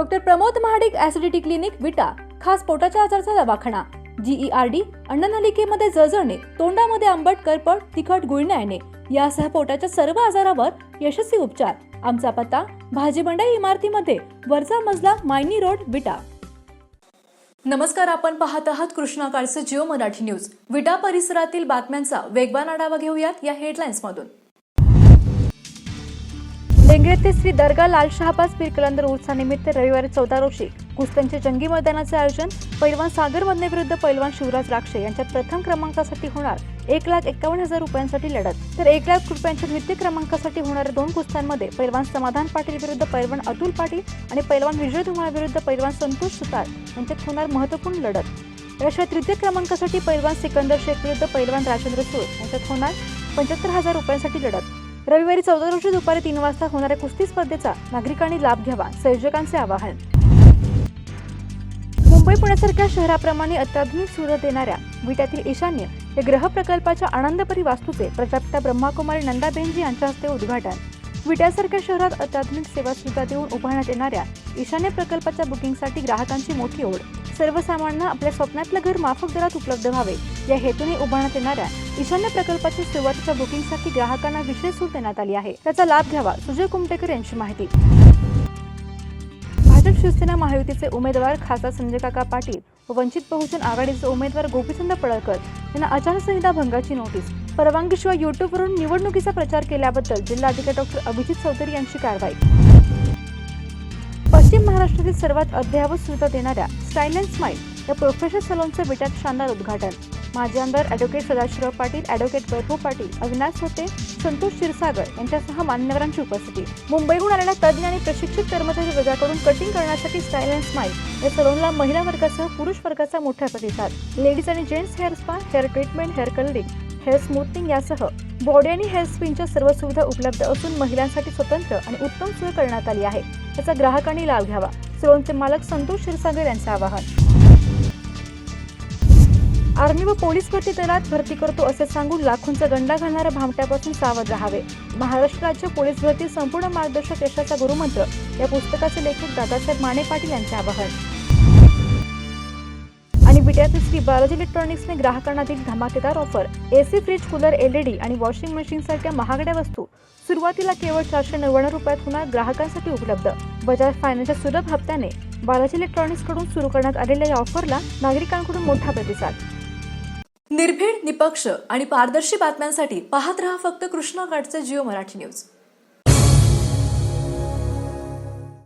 Doctor Pramod Mahadik acidity clinic Vita खास पोटाच्या आजाराचा दवाखाना. जीईआरडी अन्ननलिकेमध्ये जळजळणे तोंडामध्ये आंबट करपट तिखट गुळण्या येणे यासह पोटाच्या सर्व आजारावर यशस्वी उपचार. आमचा पत्ता भाजीबंडाई इमारतीमध्ये वरचा मजला मायनी रोड विटा. नमस्कार आपण पाहत आहात कृष्णा काळचे जिओ मराठी न्यूज. विटा परिसरातील बातम्यांचा वेगवान आढावा घेऊयात या हेडलाईन्स मधून. लेंगरे ते श्री दर्गा लाल शहाबाज पीर कलंदर उत्सवानिमित्त रविवारी चौदा रोजी कुस्त्यांचे जंगी मैदानाचे आयोजन पैलवान सागर मधने विरुद्ध पैलवान शिवराज राक्षे यांच्या प्रथम क्रमांकासाठी होणार एक लाख एकावन्न हजार रुपयांसाठी लढत. तर एक लाख रुपयांच्या द्वितीय क्रमांकासाठी होणाऱ्या दोन कुस्त्यांमध्ये पैलवान समाधान पाटील विरुद्ध पैलवान अतुल पाटील आणि पैलवान विजय धुमाळ विरुद्ध पैलवान संतोष सुतार यांच्यात होणार महत्त्वपूर्ण लढत. याशिवाय तृतीय क्रमांकासाठी पैलवान सिकंदर शेख विरुद्ध पैलवान राजेंद्र सूर यांच्यात होणार पंच्याहत्तर हजार रुपयांसाठी लढत. रविवारी चौदा रोजी दुपारी तीन वाजता होणाऱ्या कुस्ती स्पर्धेचा नागरिकांनी लाभ घ्यावा संयोजकांचे आवाहन. मुंबई पुण्यासारख्या शहराप्रमाणे अत्याधुनिक सुविधा देणाऱ्या विट्यातील ईशान्य या ग्रह प्रकल्पाच्या आनंदपरी वास्तूचे प्रजापिता ब्रह्माकुमारी नंदाबेनजी यांच्या हस्ते उद्घाटन. विट्यासारख्या शहरात अत्याधुनिक सेवा सुविधा देऊन उभारण्यात येणाऱ्या ईशान्य प्रकल्पाच्या बुकिंगसाठी ग्राहकांची मोठी ओढ. सर्वसामान्यांना आपल्या स्वप्नातलं घर माफक दरात उपलब्ध व्हावे. या हेतूने उभारण्यात येणाऱ्या ईशान्य प्रकल्पाच्या सुरुवातीच्या बुकिंगसाठी ग्राहकांना विशेष सूट देण्यात आली आहे. त्याचा लाभ घ्यावा सुजय कुमटेकर यांची माहिती. भाजप शिवसेना महायुतीचे उमेदवार खासदार संजय काका पाटील व वंचित बहुजन आघाडीचे उमेदवार गोपीचंद पडळकर यांना आचारसंहिता भंगाची नोटीस. परवानगीशिवाय युट्यूबवरून निवडणुकीचा प्रचार केल्याबद्दल जिल्हाधिकारी डॉक्टर अभिजित चौधरी यांची कारवाई. पश्चिम महाराष्ट्रातील सर्वात अद्ययावत सुविधा देणाऱ्या स्टाईल अँड स्माईल या प्रोफेशनल सलूनचं बेटात शानदार उद्घाटन. माजी आमदार अॅडव्होकेट सदाशिवराव पाटील अॅडव्होकेट वैभव पाटील अविनाश होते संतोष क्षीरसागर यांच्यासह मान्यवरांची उपस्थिती. मुंबईहून आलेल्या तज्ज्ञ आणि प्रशिक्षित कर्मचारी वर्गाकडून कटिंग करण्यासाठी स्टाईल अँड स्माईल या सलूनला महिला वर्गासह पुरुष वर्गाचा मोठा प्रतिसाद लेडीज आणि gents hair spa hair treatment hair colouring hair smoothening यासह बॉडी आणि हेअर स्पिनच्या सर्व सुविधा उपलब्ध असून महिलांसाठी स्वतंत्र आणि उत्तम सोय करण्यात आली आहे. याचा ग्राहकांनी लाभ घ्यावा. सलोनचे मालक संतोष क्षीरसागर यांचं आवाहन. आर्मी व पोलीस भरती दलात भरती करतो असे सांगून लाखोंचा गंडा घालणाऱ्या भामट्यापासून सावध राहावे. महाराष्ट्र राज्य पोलीस भरती संपूर्ण मार्गदर्शक यशाचा गुरुमंत्र या पुस्तकाचे लेखक दादासाहेब माने पाटील यांचे आवाहन. आणि विट्यातील श्री बालाजी इलेक्ट्रॉनिक्सने ग्राहकांना दिली धमाकेदार offer AC fridge cooler LED आणि वॉशिंग मशीन सारख्या महागड्या वस्तू. सुरुवातीला केवळ चारशे नव्याण्णव रुपयात होणार ग्राहकांसाठी उपलब्ध. बजाज फायनान्सच्या सुलभ हप्त्याने बालाजी इलेक्ट्रॉनिक्सकडून सुरू करण्यात आलेल्या या ऑफरला नागरिकांकडून मोठा प्रतिसाद. निर्भीड निपक्ष आणि पारदर्शी बातम्यांसाठी पाहत रहा फक्त कृष्णा घाटचे जिओ मराठी न्यूज